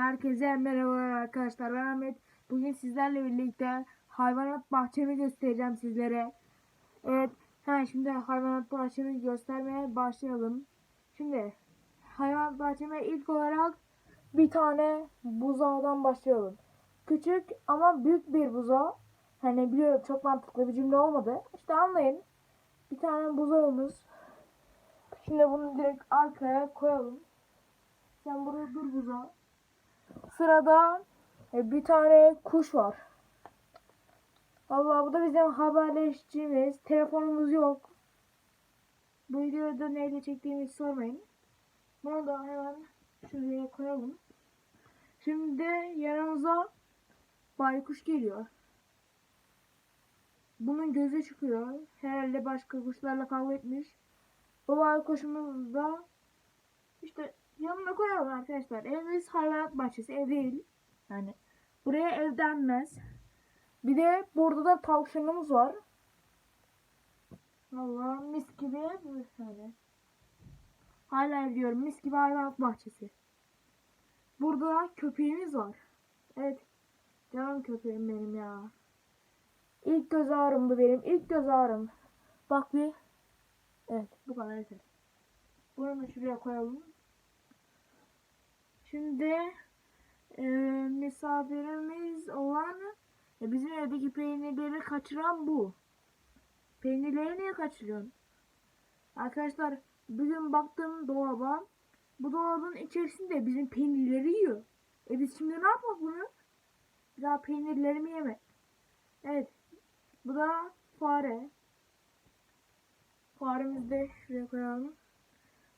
Herkese merhabalar arkadaşlar. Ben Ahmet. Bugün sizlerle birlikte hayvanat bahçemi göstereceğim sizlere. Evet, hemen şimdi hayvanat bahçemi göstermeye başlayalım. Şimdi hayvanat bahçeme ilk olarak bir tane buzağdan başlayalım. Küçük ama büyük bir buzağı. Hani biliyorum çok mantıklı bir cümle olmadı. İşte anlayın. Bir tane buzağımız. Şimdi bunu direkt arkaya koyalım. Sen burada dur buzağı. Sırada e, bir tane kuş var. Allah bu da bizim haberleştiğimiz. Telefonumuz yok. Bu videoyu da neyle çektiğimizi sormayın. Bunu da hemen şuraya koyalım. Şimdi yanımıza baykuş geliyor. Bunun gözü çıkıyor. Herhalde başka kuşlarla kavga etmiş. Bu baykuşumuz da işte yanına koyalım arkadaşlar. Evimiz hayvanat bahçesi. Ev değil. Yani buraya ev denmez. Bir de burada da tavşanımız var. Vallahi mis gibi böyle. Hala ev diyorum. Mis gibi hayvanat bahçesi. Burada da köpeğimiz var. Evet. Canım köpeğim benim ya. İlk göz ağrım bu benim. İlk göz ağrım. Bak bir. Evet bu kadar yeter. Bunu da şuraya koyalım. Şimdi e, misafirimiz olan e, bizim evdeki peynirleri kaçıran bu. Peynirleri niye kaçırıyorsun? Arkadaşlar bugün baktım dolaba. Bu dolabın içerisinde bizim peynirleri yiyor. E biz şimdi ne yapalım bunu? Bir daha peynirlerimi yeme. Evet. Bu da fare. Faremizi de şuraya koyalım.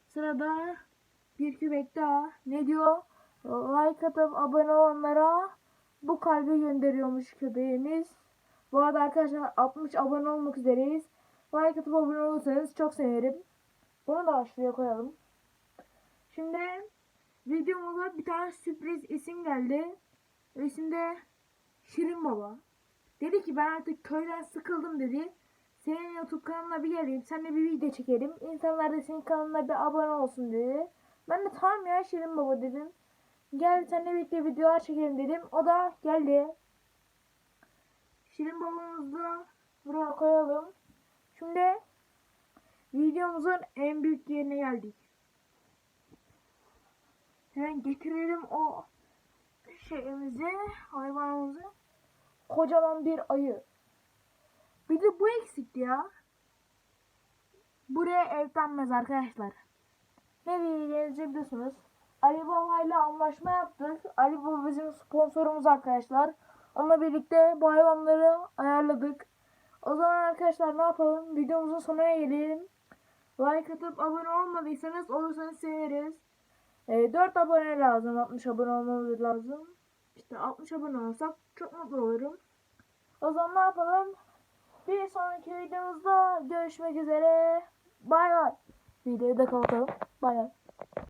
Sırada bir kübek daha. Ne diyor? Like atıp abone olanlara bu kalbi gönderiyormuş köpeğimiz. Bu arada arkadaşlar 60 abone olmak üzereyiz. Like atıp abone olursanız çok sevinirim. Bunu da şuraya koyalım. Şimdi videomuza bir tane sürpriz isim geldi. O isim de Şirin Baba. Dedi ki ben artık köyden sıkıldım dedi. Senin YouTube kanalına bir geleyim. Seninle bir video çekelim. İnsanlar da senin kanalına bir abone olsun dedi. Ben de tamam ya Şirin Baba dedim. Gel seninle birlikte videolar çekelim dedim. O da geldi. Şirin babamızı da buraya koyalım. Şimdi videomuzun en büyük yerine geldik. Hemen getirelim o şeyimizi, hayvanımızı. Kocaman bir ayı. Bir de bu eksikti ya. Buraya ev arkadaşlar. Ne diyeceğinizi biliyorsunuz. Ali Baba ile anlaşma yaptık. Ali Baba bizim sponsorumuz arkadaşlar. Onunla birlikte bu hayvanları ayarladık. O zaman arkadaşlar ne yapalım? Videomuzun sonuna gelelim. Like atıp abone olmadıysanız olursanız seviniriz. E, 4 abone lazım. 60 abone olmamız lazım. İşte 60 abone olursak çok mutlu olurum. O zaman ne yapalım? Bir sonraki videomuzda görüşmek üzere. Bay bay. Videoyu da kapatalım. Bay bay.